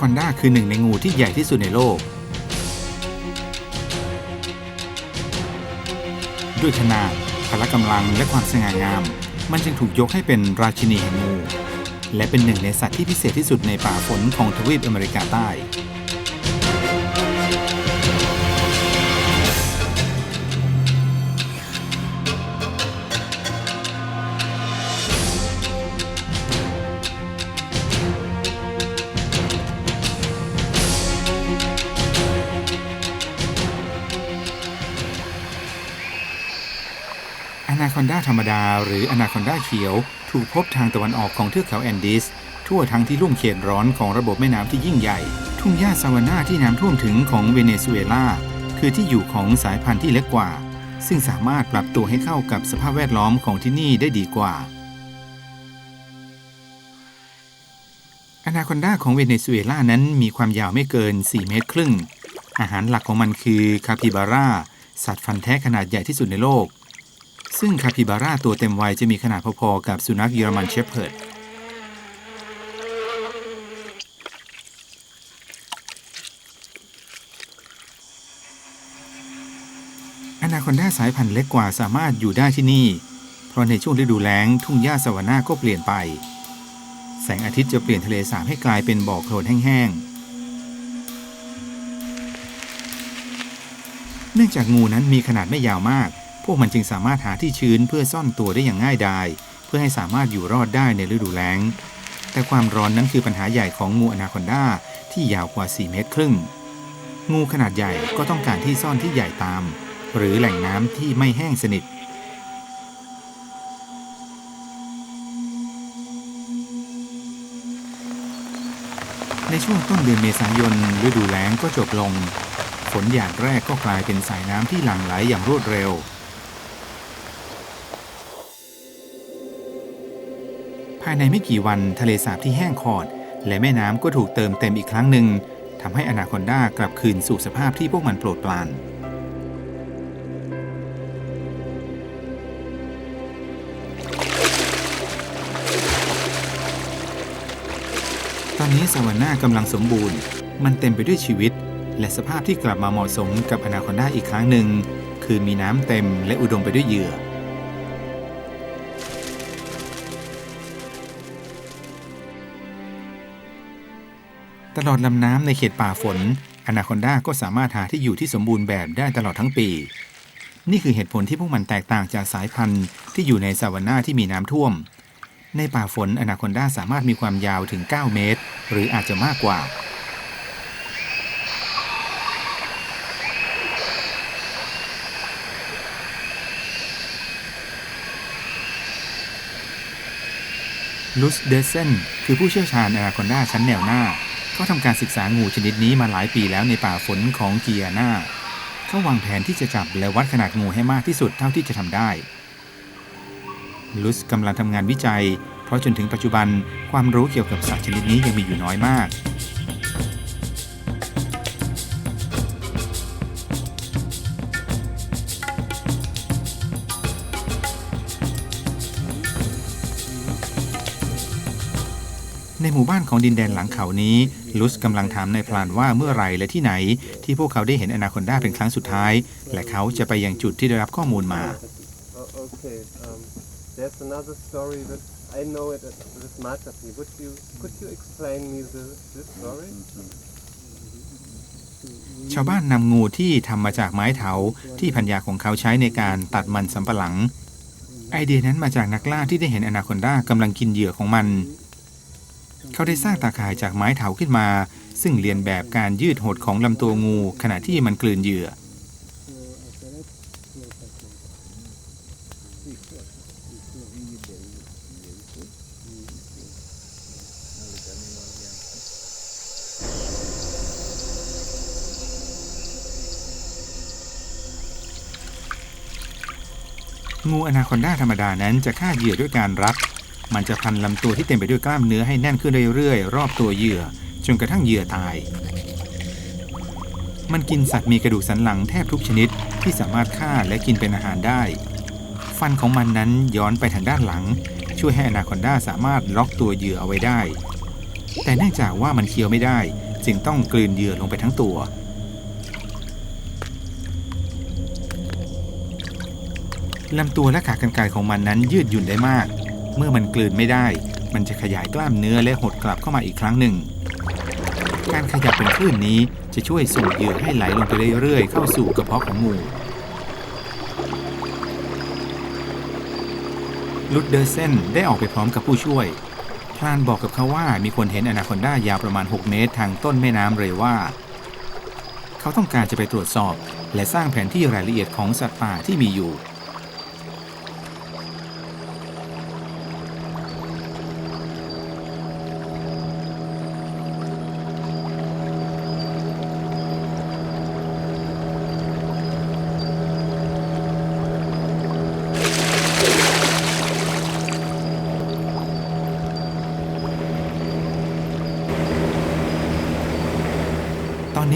คอนดาคือหนึ่งในงูที่ใหญ่ที่สุดในโลก ด้วยขนาดพละกำลังและความสง่างาม มันจึงถูกยกให้เป็นราชินีแห่งงู และเป็นหนึ่งในสัตว์ที่พิเศษที่สุดในป่าฝนของทวีปอเมริกาใต้ นาคอนดาธรรมดา หรืออนาคอนดาเขียว ถูกพบทางตะวันออกของเทือกเขาแอนดีสทั่วทั้งที่ลุ่มเขตร้อนของระบบแม่น้ำที่ยิ่งใหญ่ ทุ่งหญ้าซาวานาที่น้ำท่วมถึงของเวเนซุเอลา คือที่อยู่ของสายพันธุ์ที่เล็กกว่า ซึ่งสามารถปรับตัวให้เข้ากับสภาพแวดล้อมของที่นี่ได้ดีกว่าอนาคอนดาของเวเนซุเอลานั้นมีความยาวไม่เกิน 4 เมตรครึ่ง อาหารหลักของมันคือคาปิบาร่า สัตว์ฟันแท้ขนาดใหญ่ที่สุดในโลก ซึ่งคาปิบาร่าตัวเต็มวัยจะมีขนาดพอๆกับสุนัขเยอรมันเชพเพิร์ดอนาคอนดาสายพันธุ์เล็กกว่าสามารถอยู่ได้ที่นี่ เพราะในช่วงฤดูแล้งทุ่งหญ้าสวานาก็เปลี่ยนไป แสงอาทิตย์จะเปลี่ยนทะเลสาบให้กลายเป็นบ่อโคลนแห้งๆเนื่องจากงูนั้นมีขนาดไม่ยาวมาก วกมันจึงสามารถหาที่ชื้นเพื่อซ่อนตัวได้อย่างง่ายดาย เพื่อให้สามารถอยู่รอดได้ในฤดูแล้ง แต่ความร้อนนั้นคือปัญหาใหญ่ของงูอนาคอนดาที่ยาวกว่า 4 เมตรครึ่ง งูขนาดใหญ่ก็ต้องการที่ซ่อนที่ใหญ่ตาม หรือแหล่งน้ำที่ไม่แห้งสนิทในช่วงต้นเดือนเมษายนฤดูแล้งก็จบลง ฝนหยาดแรกก็กลายเป็นสายน้ำที่หลั่งไหลอย่างรวดเร็วายในไม่กี่วันทะเลสาบที่แห้งขอด และแม่น้ำก็ถูกเติมเต็มอีกครั้งหนึ่งทำให้อนาคอนดากลับคืนสู่สภาพที่พวกมันโปรดปรานตอนนี้สวรรค์หน้ากำลังสมบูรณ์ มันเต็มไปด้วยชีวิต และสภาพที่กลับมาเหมาะสมกับอนาคอนดาอีกครั้งหนึ่ง คือมีน้ำเต็มและอุดมไปด้วยเหยื่อ ตลอดลำน้ำในเขตป่าฝนอนาคอนดาก็สามารถหาที่อยู่ที่สมบูรณ์แบบได้ตลอดทั้งปี นี่คือเหตุผลที่พวกมันแตกต่างจากสายพันธุ์ที่อยู่ในซาวานาที่มีน้ำท่วม ในป่าฝนอนาคอนดาสามารถมีความยาวถึง 9 เมตร หรืออาจจะมากกว่า ลุสเดเซนคือผู้เชี่ยวชาญอนาคอนดาชั้นแนวหน้า เขาทำการศึกษางูชนิดนี้มาหลายปีแล้วในป่าฝนของเกียนาเขาวางแผนที่จะจับและวัดขนาดงูให้มากที่สุดเท่าที่จะทำได้ ลุสกำลังทำงานวิจัย เพราะจนถึงปัจจุบันความรู้เกี่ยวกับสัตว์ชนิดนี้ยังมีอยู่น้อยมาก มู่บ้านของดินแดนหลังเขานี้ ลุสกำลังถามนายพลานว่าเมื่อไหรและที่ไหน ที่พวกเขาได้เห็นอนาคอนดาเป็นครั้งสุดท้าย และเขาจะไปยังจุดที่ได้รับข้อมูลมา Oh, okay. Um, there's another story that I know it at this Matati. Would you could you explain me the, this story? ชาวบ้านนำงูที่ทำมาจากไม้เถาที่พันยาของเขาใช้ในการตัดมันสำปะหลัง ไอเดียนั้นมาจากนักล่าที่ได้เห็นอนาคอนดากำลังกินเหยื่อของมัน เขาได้สร้างตาข่ายจากไม้เถาขึ้นมา ซึ่งเรียนแบบการยืดหดของลำตัวงู ขณะที่มันกลืนเหยื่อ งูอนาคอนดาธรรมดานั้นจะฆ่าเหยื่อด้วยการรัด มันจะพันลำตัวที่เต็มไปด้วยกล้ามเนื้อให้แน่นขึ้นเรื่อยๆ รอบตัวเหยื่อ จนกระทั่งเหยื่อตาย มันกินสัตว์มีกระดูกสันหลังแทบทุกชนิดที่สามารถฆ่าและกินเป็นอาหารได้ ฟันของมันนั้นย้อนไปทางด้านหลัง ช่วยให้อนาคอนดาสามารถล็อกตัวเหยื่อเอาไว้ได้ แต่เนื่องจากว่ามันเคี้ยวไม่ได้ จึงต้องกลืนเหยื่อลงไปทั้งตัวลำตัวและขากรรไกรของมันนั้นยืดหยุ่นได้มาก เมื่อมันกลืนไม่ได้ มันจะขยายกล้ามเนื้อและหดกลับเข้ามาอีกครั้งหนึ่ง การขยับเป็นคลื่นนี้จะช่วยส่งเหยื่อให้ไหลลงไปเรื่อยๆเข้าสู่กระเพาะของงูลุดเดอร์เซนได้ออกไปพร้อมกับผู้ช่วยพลานบอกกับเขาว่ามีคนเห็นอนาคอนดายาวประมาณ 6 เมตรทางต้นแม่น้ำเรว่า เขาต้องการจะไปตรวจสอบ และสร้างแผนที่รายละเอียดของสัตว์ป่าที่มีอยู่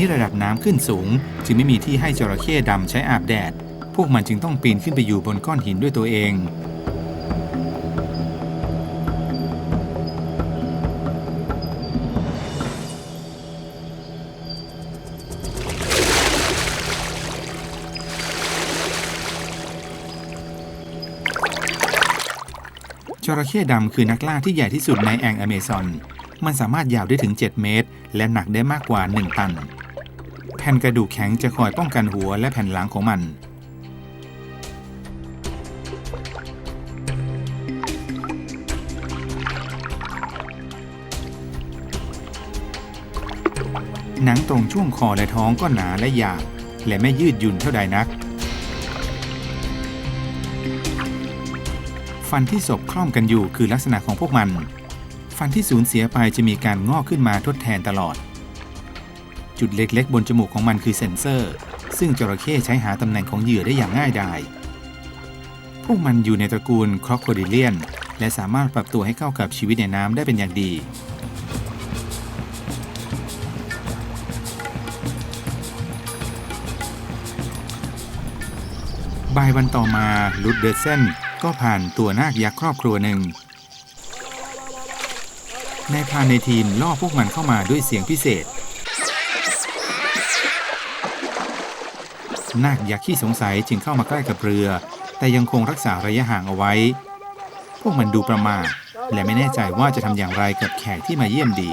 นี้ระดับน้ำขึ้นสูง จึงไม่มีที่ให้จระเข้ดำใช้อาบแดด พวกมันจึงต้องปีนขึ้นไปอยู่บนก้อนหินด้วยตัวเอง จระเข้ดำคือนักล่าที่ใหญ่ที่สุดในแอ่งอเมซอน มันสามารถยาวได้ถึง 7 เมตร และหนักได้มากกว่า 1 ตัน ผ่นกระดูกแข็งจะคอยป้องกันหัวและแผ่นหลังของมัน หนังตรงช่วงคอและท้องก็หนาและหยาบและไม่ยืดหยุ่นเท่าใดนัก ฟันที่ศพคล่อมกันอยู่คือลักษณะของพวกมัน ฟันที่สูญเสียไปจะมีการงอกขึ้นมาทดแทนตลอด จุดเล็กๆ บนจมูกของมันคือเซ็นเซอร์ ซึ่งจระเข้ใช้หาตำแหน่งของเหยื่อได้อย่างง่ายดาย พวกมันอยู่ในตระกูลครอคโคดิเลียน และสามารถปรับตัวให้เข้ากับชีวิตในน้ำได้เป็นอย่างดี บ่ายวันต่อมาลุดเดอร์เซนก็ผ่านตัวนาคยักษ์ครอบครัวหนึ่งนายพานในทีมล่อพวกมันเข้ามาด้วยเสียงพิเศษ นาคยักษ์ขี้สงสัยจึงเข้ามาใกล้กับเรือ แต่ยังคงรักษาระยะห่างเอาไว้ พวกมันดูประมาทและไม่แน่ใจว่าจะทำอย่างไรกับแขกที่มาเยี่ยมดี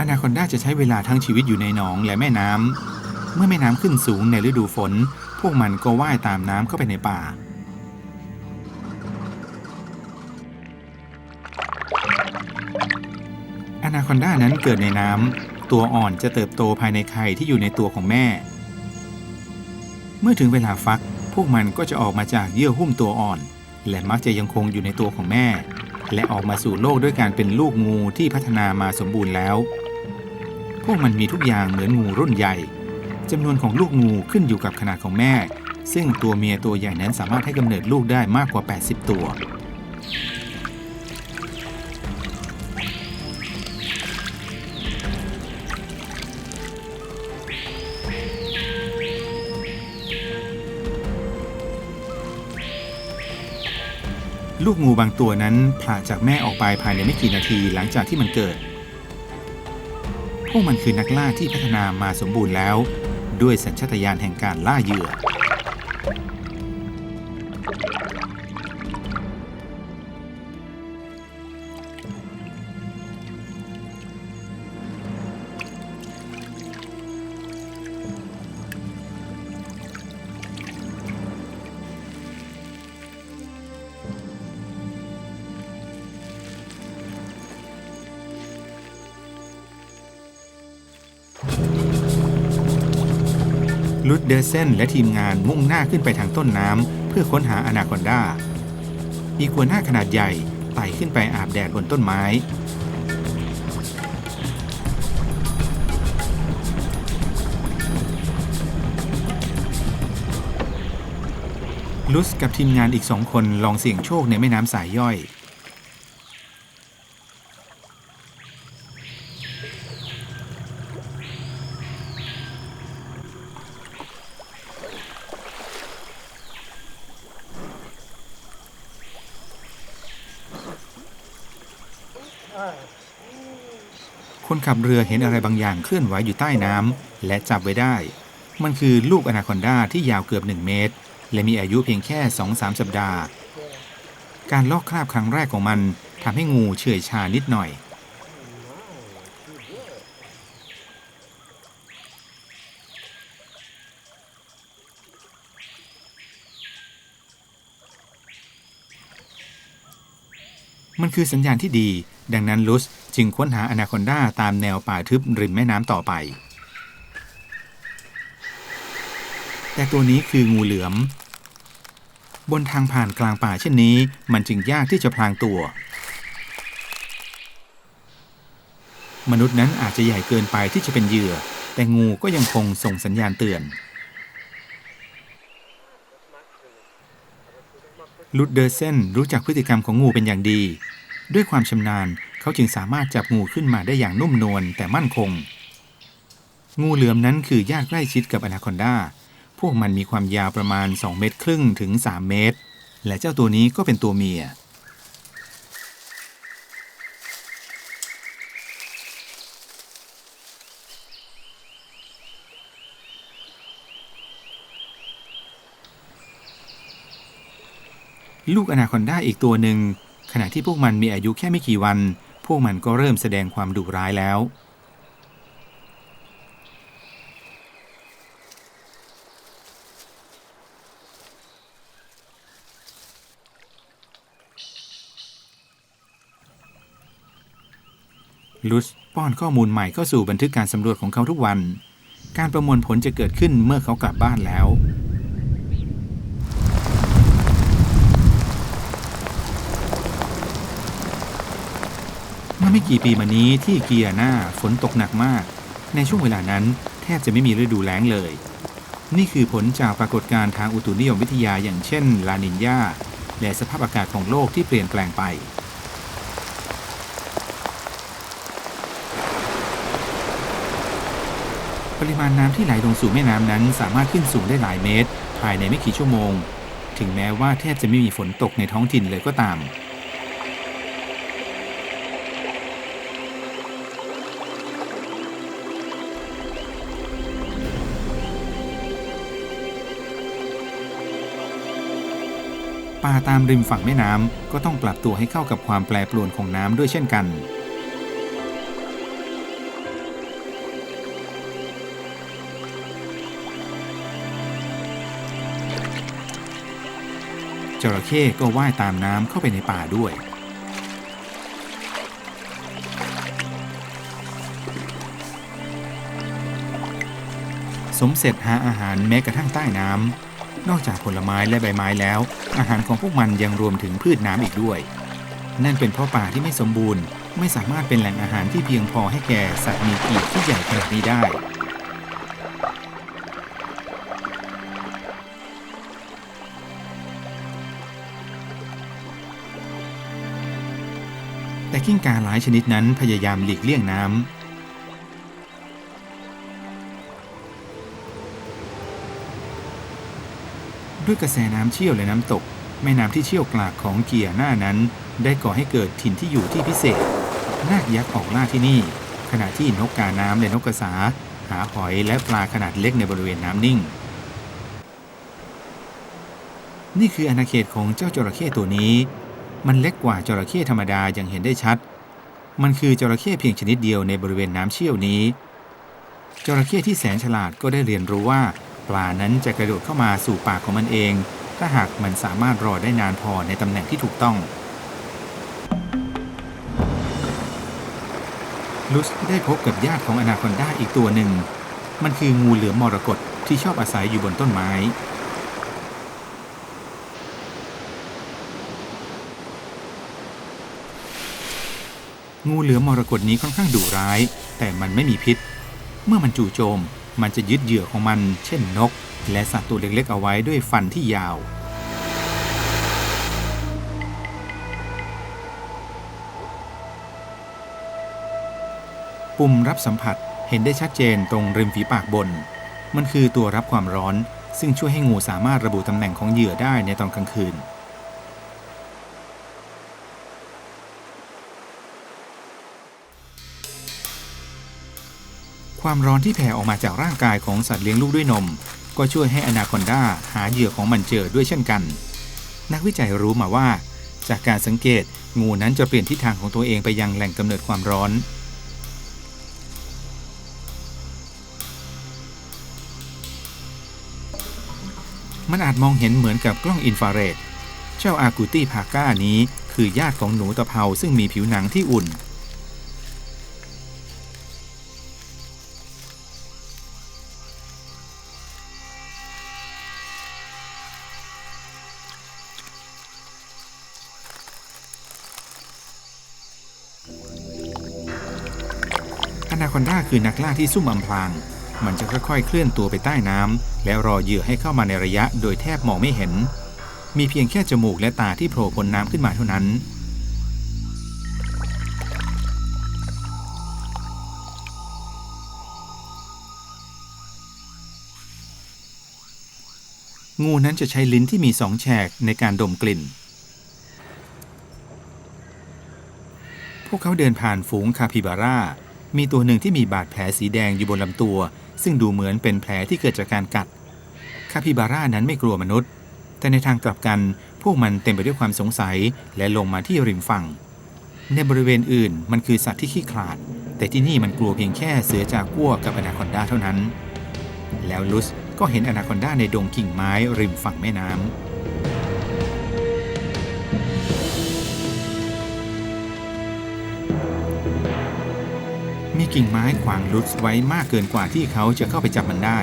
อนาคอนดาจะใช้เวลาทั้งชีวิตอยู่ในหนองและแม่น้ำ เมื่อแม่น้ำขึ้นสูงในฤดูฝน พวกมันก็ว่ายตามน้ำเข้าไปในป่า อนาคอนดานั้นเกิดในน้ำ ตัวอ่อนจะเติบโตภายในไข่ที่อยู่ในตัวของแม่ เมื่อถึงเวลาฟัก พวกมันก็จะออกมาจากเยื่อหุ้มตัวอ่อน และมักจะยังคงอยู่ในตัวของแม่ และออกมาสู่โลกด้วยการเป็นลูกงูที่พัฒนามาสมบูรณ์แล้ว พวกมันมีทุกอย่างเหมือนงูรุ่นใหญ่จำนวนของลูกงูขึ้นอยู่กับขนาดของแม่ ซึ่งตัวเมียตัวใหญ่นั้นสามารถให้กำเนิดลูกได้มากกว่า 80 ตัว ลูกงูบางตัวนั้นผ่าจากแม่ออกไปภายในไม่กี่นาทีหลังจากที่มันเกิด พวกมันคือนักล่าที่พัฒนามาสมบูรณ์แล้ว ด้วยสัญชาตญาณแห่งการล่าเหยื่อ เซนและทีมงานมุ่งหน้าขึ้นไปทางต้นน้ำเพื่อค้นหาอนาคอนดาอีกัวน่าขนาดใหญ่ไต่ขึ้นไปอาบแดดบนต้นไม้ ลุสกับทีมงานอีกสองคนลองเสี่ยงโชคในแม่น้ำสายย่อย ขับเรือเห็นอะไรบางอย่างเคลื่อนไหวอยู่ใต้น้ำและจับไว้ได้ มันคือลูกอนาคอนดาที่ยาวเกือบ 1 เมตร และมีอายุเพียงแค่ 2-3 สัปดาห์ การลอกคราบครั้งแรกของมันทำให้งูเฉื่อยชานิดหน่อย มันคือสัญญาณที่ดี ดังนั้นลุส จึงค้นหาอนาคอนดาตามแนวป่าทึบริมแม่น้ำต่อไป แต่ตัวนี้คืองูเหลือม บนทางผ่านกลางป่าเช่นนี้ มันจึงยากที่จะพลางตัว มนุษย์นั้นอาจจะใหญ่เกินไปที่จะเป็นเหยื่อ แต่งูก็ยังคงส่งสัญญาณเตือนลุดเดอร์เซนรู้จักพฤติกรรมของงูเป็นอย่างดี ด้วยความชำนาญ เขาจึงสามารถจับงูขึ้นมาได้อย่างนุ่มนวลแต่มั่นคง งูเหลือมนั้นคือญาติใกล้ชิดกับอนาคอนดา พวกมันมีความยาวประมาณ 2 เมตรครึ่งถึง 3 เมตร และเจ้าตัวนี้ก็เป็นตัวเมียลูกอนาคอนดาอีกตัวหนึ่ง ขณะที่พวกมันมีอายุแค่ไม่กี่วัน พวกมันก็เริ่มแสดงความดุร้ายแล้ว ลุสป้อนข้อมูลใหม่เข้าสู่บันทึกการสำรวจของเขาทุกวัน การประมวลผลจะเกิดขึ้นเมื่อเขากลับบ้านแล้ว เมื่อ ไม่กี่ปีมานี้ที่เกียนาฝนตกหนักมาก ในช่วงเวลานั้นแทบจะไม่มีฤดูแล้งเลย นี่คือผลจากปรากฏการณ์ทางอุตุนิยมวิทยาอย่างเช่น ลานินยาและสภาพอากาศของโลกที่เปลี่ยนแปลงไปปริมาณน้ำที่ไหลลงสู่แม่น้ำนั้นสามารถขึ้นสูงได้หลายเมตร ภายในไม่กี่ชั่วโมง ถึงแม้ว่าแทบจะไม่มีฝนตกในท้องถิ่นเลยก็ตาม ป่าตามริมฝั่งแม่น้ำก็ต้องปรับตัวให้เข้ากับความแปรปรวนของน้ำด้วยเช่นกัน จระเข้ก็ว่ายตามน้ำเข้าไปในป่าด้วยสมเสร็จหาอาหารแม้กระทั่งใต้น้ำ นอกจากผลไม้และใบไม้แล้ว อาหารของพวกมันยังรวมถึงพืชน้ำอีกด้วย นั่นเป็นเพราะป่าที่ไม่สมบูรณ์ ไม่สามารถเป็นแหล่งอาหารที่เพียงพอให้แก่สัตว์มีปีกที่ใหญ่ขนาดนี้ได้ แต่กิ้งก่าหลายชนิดนั้นพยายามหลีกเลี่ยงน้ำ ด้วยกระแสน้ำเชี่ยวและน้ำตก แม่น้ำที่เชี่ยวกรากของเกียร์หน้านั้น ได้ก่อให้เกิดถิ่นที่อยู่ที่พิเศษ นาคยักษ์ออกล่าที่นี่ ขณะที่นกกาน้ำและนกกระสา หาหอยและปลาขนาดเล็กในบริเวณน้ำนิ่ง นี่คืออาณาเขตของเจ้าจระเข้ตัวนี้ มันเล็กกว่าจระเข้ธรรมดาอย่างเห็นได้ชัด มันคือจระเข้เพียงชนิดเดียวในบริเวณน้ำเชี่ยวนี้จระเข้ที่แสนฉลาดก็ได้เรียนรู้ว่า ปลานั้นจะกระโดดเข้ามาสู่ปากของมันเอง ถ้าหากมันสามารถรอได้นานพอในตำแหน่งที่ถูกต้องลุสได้พบกับญาติของอนาคอนด้าอีกตัวหนึ่ง มันคืองูเหลือมมรกตที่ชอบอาศัยอยู่บนต้นไม้ งูเหลือมมรกตนี้ค่อนข้างดุร้าย แต่มันไม่มีพิษ เมื่อมันจู่โจม มันจะยึดเหยื่อของมัน เช่นนก และสัตว์ตัวเล็กๆเอาไว้ด้วยฟันที่ยาว ปุ่มรับสัมผัสเห็นได้ชัดเจนตรงริมฝีปากบน มันคือตัวรับความร้อน ซึ่งช่วยให้งูสามารถระบุตำแหน่งของเหยื่อได้ในตอนกลางคืน ความร้อนที่แผ่ออกมาจากร่างกายของสัตว์เลี้ยงลูกด้วยนม ก็ช่วยให้อนาคอนดาหาเหยื่อของมันเจอด้วยเช่นกัน นักวิจัยรู้มาว่า จากการสังเกตงูนั้นจะเปลี่ยนทิศทางของตัวเองไปยังแหล่งกำเนิดความร้อน มันอาจมองเห็นเหมือนกับกล้องอินฟราเรด เจ้าอากูตี้พาก้านี้คือญาติของหนูตะเภาซึ่งมีผิวหนังที่อุ่น คือนักล่าที่ซุ่มอำพราง มันจะค่อยๆเคลื่อนตัวไปใต้น้ำแล้วรอเหยื่อให้เข้ามาในระยะโดยแทบมองไม่เห็น มีเพียงแค่จมูกและตาที่โผล่พ้นน้ำขึ้นมาเท่านั้น งูนั้นจะใช้ลิ้นที่มีสองแฉกในการดมกลิ่นพวกเขาเดินผ่านฝูงคาปิบาร่า มีตัวหนึ่งที่มีบาดแผลสีแดงอยู่บนลำตัว ซึ่งดูเหมือนเป็นแผลที่เกิดจากการกัด คาปิบาร่านั้นไม่กลัวมนุษย์ แต่ในทางกลับกัน พวกมันเต็มไปด้วยความสงสัยและลงมาที่ริมฝั่ง ในบริเวณอื่นมันคือสัตว์ที่ขี้ขลาด แต่ที่นี่มันกลัวเพียงแค่เสือจากกัวกับอนาคอนดาเท่านั้น แล้วลุสก็เห็นอนาคอนดาในดงกิ่งไม้ริมฝั่งแม่น้ำ กิ่งไม้ขวางลุสไว้มากเกินกว่าที่เขาจะเข้าไปจับมันได้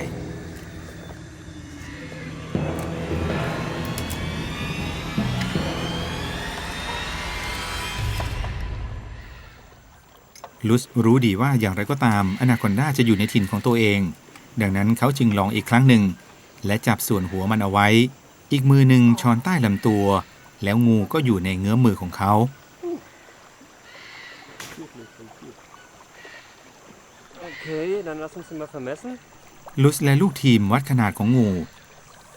ลุสรู้ดีว่าอย่างไรก็ตามอนาคอนดาจะอยู่ในถิ่นของตัวเอง ดังนั้นเขาจึงลองอีกครั้งหนึ่ง และจับส่วนหัวมันเอาไว้ อีกมือหนึ่งช้อนใต้ลำตัว แล้วงูก็อยู่ในเงื้อมมือของเขา ลุสและลูกทีมวัดขนาดของงู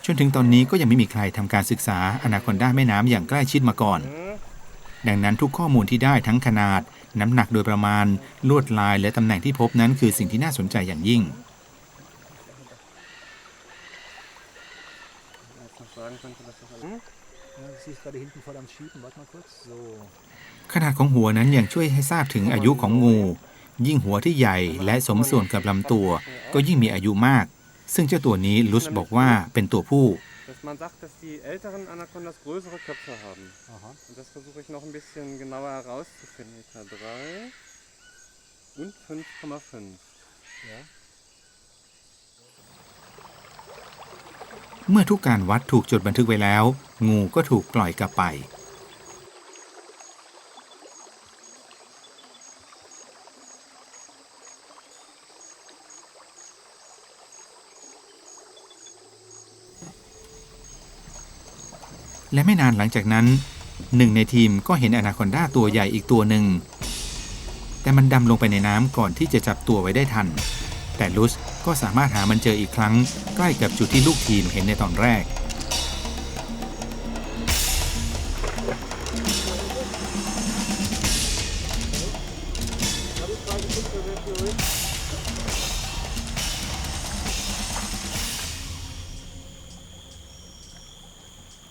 จนถึงตอนนี้ก็ยังไม่มีใครทำการศึกษาอนาคอนดาแม่น้ำอย่างใกล้ชิดมาก่อน ดังนั้นทุกข้อมูลที่ได้ทั้งขนาด น้ำหนักโดยประมาณ ลวดลายและตำแหน่งที่พบนั้นคือสิ่งที่น่าสนใจอย่างยิ่ง ขนาดของหัวนั้นยังช่วยให้ทราบถึงอายุของงู ยิ่งหัวที่ใหญ่และสมส่วนกับลำตัว ก็ยิ่งมีอายุมาก ซึ่งเจ้าตัวนี้ลุสบอกว่าเป็นตัวผู้ Dass man sagt, dass die älteren Anacondas größere Köpfe haben. Aha. Und das versuche ich noch ein bisschen genauer herauszufinden. Meter 3 und 5,5. Ja. เมื่อทุกการวัดถูกจดบันทึกไว้แล้ว งูก็ถูกปล่อยกลับไป และไม่นานหลังจากนั้นหนึ่งในทีมก็เห็นอนาคอนดาตัวใหญ่อีกตัวหนึ่ง แต่มันดำลงไปในน้ำก่อนที่จะจับตัวไว้ได้ทัน แต่ลุสก็สามารถหามันเจออีกครั้ง ใกล้กับจุดที่ลูกทีมเห็นในตอนแรก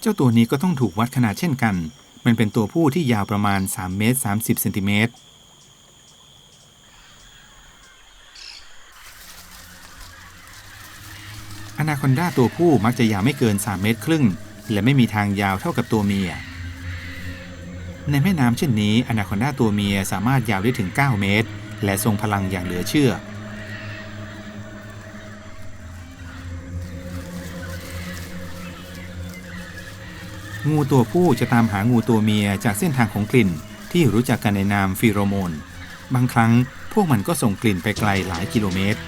เจ้าตัวนี้ก็ต้องถูกวัดขนาดเช่นกัน มันเป็นตัวผู้ที่ยาวประมาณ 3 เมตร 30 เซนติเมตร อนาคอนดาตัวผู้มักจะยาวไม่เกิน 3 เมตรครึ่ง และไม่มีทางยาวเท่ากับตัวเมีย ในแม่น้ำเช่นนี้อนาคอนดาตัวเมียสามารถยาวได้ถึง 9 เมตร และทรงพลังอย่างเหลือเชื่อ งูตัวผู้จะตามหางูตัวเมียจากเส้นทางของกลิ่น ที่รู้จักกันในนามฟีโรโมน บางครั้งพวกมันก็ส่งกลิ่นไปไกลหลายกิโลเมตร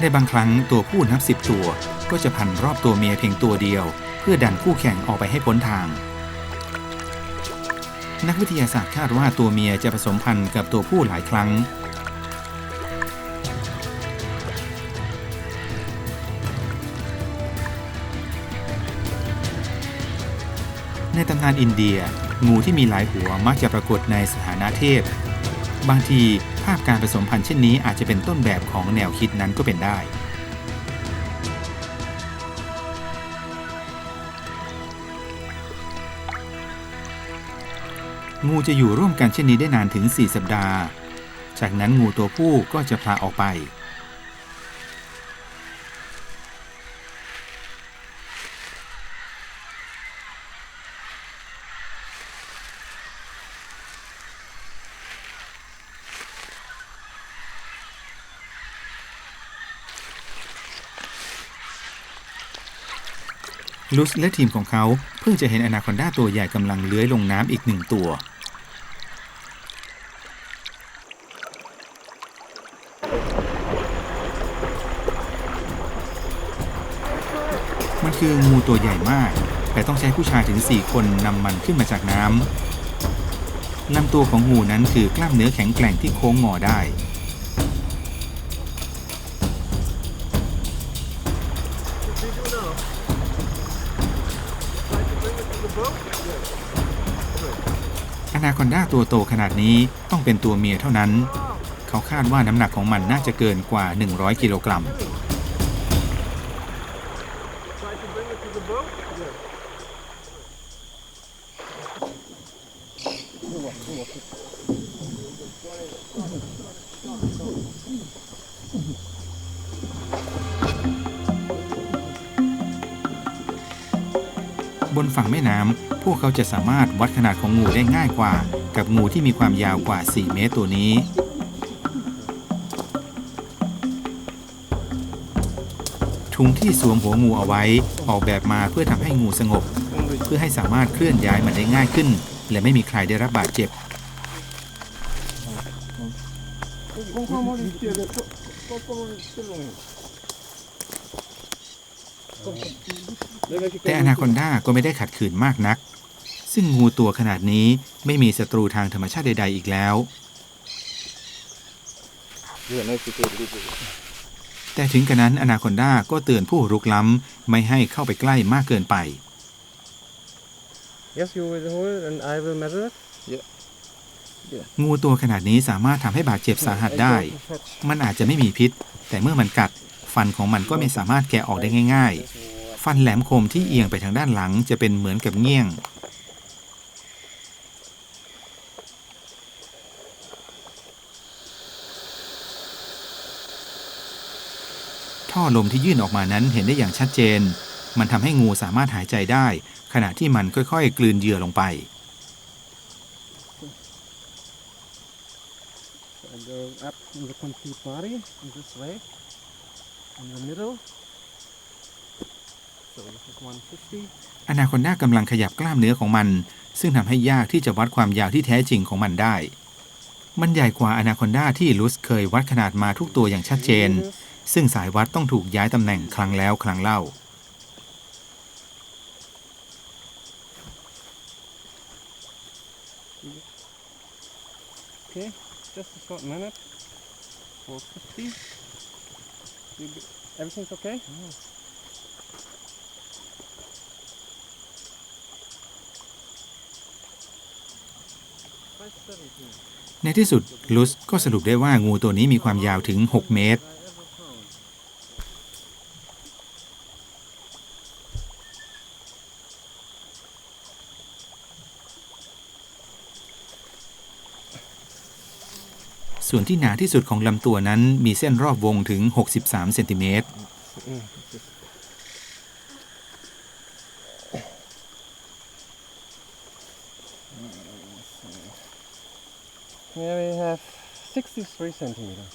ในบางครั้งตัวผู้นับสิบตัว ก็จะพันรอบตัวเมียเพียงตัวเดียว เพื่อดันคู่แข่งออกไปให้พ้นทาง นักวิทยาศาสตร์คาดว่าตัวเมียจะผสมพันธุ์กับตัวผู้หลายครั้ง ในตำนานอินเดีย งูที่มีหลายหัวมักจะปรากฏในสถานะเทพ บางที พการผสมพันธุ์เช่นนี้อาจจะเป็นต้นแบบของแนวคิดนั้นก็เป็นได้ งูจะอยู่ร่วมกันเช่นนี้ได้นานถึง 4 สัปดาห์ จากนั้นงูตัวผู้ก็จะพลาออกไป ลุสและทีมของเขาเพิ่งจะเห็นอนาคอนดาตัวใหญ่กำลังเลื้อยลงน้ำอีกหนึ่งตัว มันคืองูตัวใหญ่มาก แต่ต้องใช้ผู้ชายถึง 4 คนนำมันขึ้นมาจากน้ำลำตัวของงูนั้นคือกล้ามเนื้อแข็งแกร่งที่โค้งงอได้ นาคอนด้าตัวโตขนาดนี้ต้องเป็นตัวเมียเท่านั้น เขาคาดว่าน้ำหนักของมันน่าจะเกินกว่า 100 กิโลกรัม บนฝั่งแม่น้ำ วกเขาจะสามารถวัดขนาดของงูได้ง่ายกว่า กับงูที่มีความยาวกว่า 4 เมตรตัวนี้ ถุงที่สวมหัวงูเอาไว้ออกแบบมาเพื่อทำให้งูสงบ เพื่อให้สามารถเคลื่อนย้ายมันได้ง่ายขึ้น และไม่มีใครได้รับบาดเจ็บแต่อนาคอนด้าก็ไม่ได้ขัดขืนมากนัก ซึ่งงูตัวขนาดนี้ไม่มีศัตรูทางธรรมชาติใด ๆ อีกแล้ว แต่ถึงกระนั้นอนาคอนดาก็เตือนผู้รุกล้ำ ไม่ให้เข้าไปใกล้มากเกินไป Yes, you will hold and I will measure it. งูตัวขนาดนี้สามารถทำให้บาดเจ็บสาหัสได้ มันอาจจะไม่มีพิษ แต่เมื่อมันกัด ฟันของมันก็ไม่สามารถแกะออกได้ง่าย ๆ ฟันแหลมคมที่เอียงไปทางด้านหลังจะเป็นเหมือนกับเงี้ยง ท่อลมที่ยื่นออกมานั้นเห็นได้อย่างชัดเจน มันทำให้งูสามารถหายใจได้ ขณะที่มันค่อยๆ กลืนเหยื่อลงไป So I go up in the complete body in this way. In the middle. So this is 150. อนาคอนดากำลังขยับกล้ามเนื้อของมัน ซึ่งทำให้ยากที่จะวัดความยาวที่แท้จริงของมันได้ มันใหญ่กว่าอนาคอนดาที่ลุสเคยวัดขนาดมาทุกตัวอย่างชัดเจน ซึ่งสายวัดต้องถูกย้ายตำแหน่งครั้งแล้วครั้งเล่า Okay, just a short minute. 450. You g- everything's okay? Five seventeen. ในที่สุดลุสก็สรุปได้ว่างูตัวนี้มีความยาวถึง 6 เมตร I ever found. ส่ วนที่หนาที่สุดของลำตัวนั้นมีเส้นรอบวงถึง 63 เซนติเมตร Here we have 63 centimeters.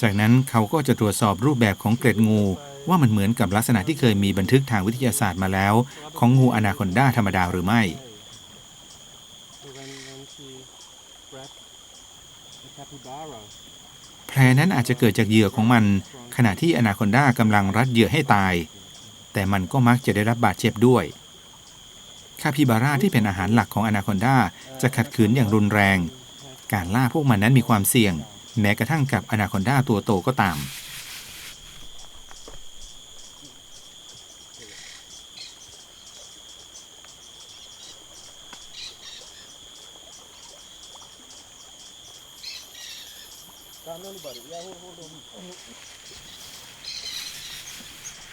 จากนั้นเขาก็จะตรวจสอบรูปแบบของเกล็ดงู ว่ามันเหมือนกับลักษณะที่เคยมีบันทึกทางวิทยาศาสตร์มาแล้ว ของงูอนาคอนดาธรรมดาหรือไม่ So when, when she grabbed the capybara, แผล นั้นอาจจะเกิดจากเหยื่อของมัน ขณะที่อนาคอนดากำลังรัดเหยื่อให้ตาย แต่มันก็มักจะได้รับบาดเจ็บด้วยคาปิบาร่าที่เป็นอาหารหลักของอนาคอนดาจะขัดขืนอย่างรุนแรง การล่าพวกมันนั้นมีความเสี่ยง แม้กระทั่งกับอนาคอนดาตัวโตก็ตาม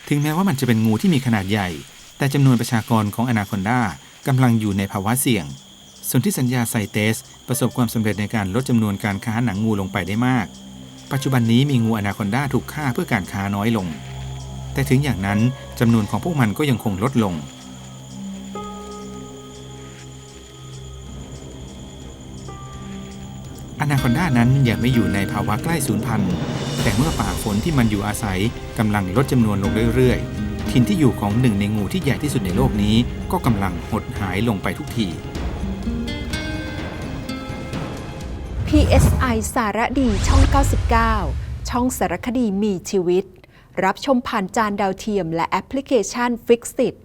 ถึงแม้ว่ามันจะเป็นงูที่มีขนาดใหญ่ แต่จำนวนประชากรของอนาคอนดากำลังอยู่ในภาวะเสี่ยงส่วนที่สัญญาไซเตส ประสบความสำเร็จในการลดจำนวนการค้าหนังงูลงไปได้มาก ปัจจุบันนี้มีงูอนาคอนดาถูกฆ่าเพื่อการค้าน้อยลง แต่ถึงอย่างนั้นจำนวนของพวกมันก็ยังคงลดลง อนาคอนดานั้นยังไม่อยู่ในภาวะใกล้สูญพันธุ์ แต่เมื่อป่าฝนที่มันอยู่อาศัยกำลังลดจำนวนลงเรื่อยๆ ถิ่นที่อยู่ของหนึ่งในงูที่ใหญ่ที่สุดในโลกนี้ ก็กำลังหดหายลงไปทุกที PSI สารดีช่อง 99 ช่องสารคดีมีชีวิต รับชมผ่านจานดาวเทียมและแอปพลิเคชัน Fixit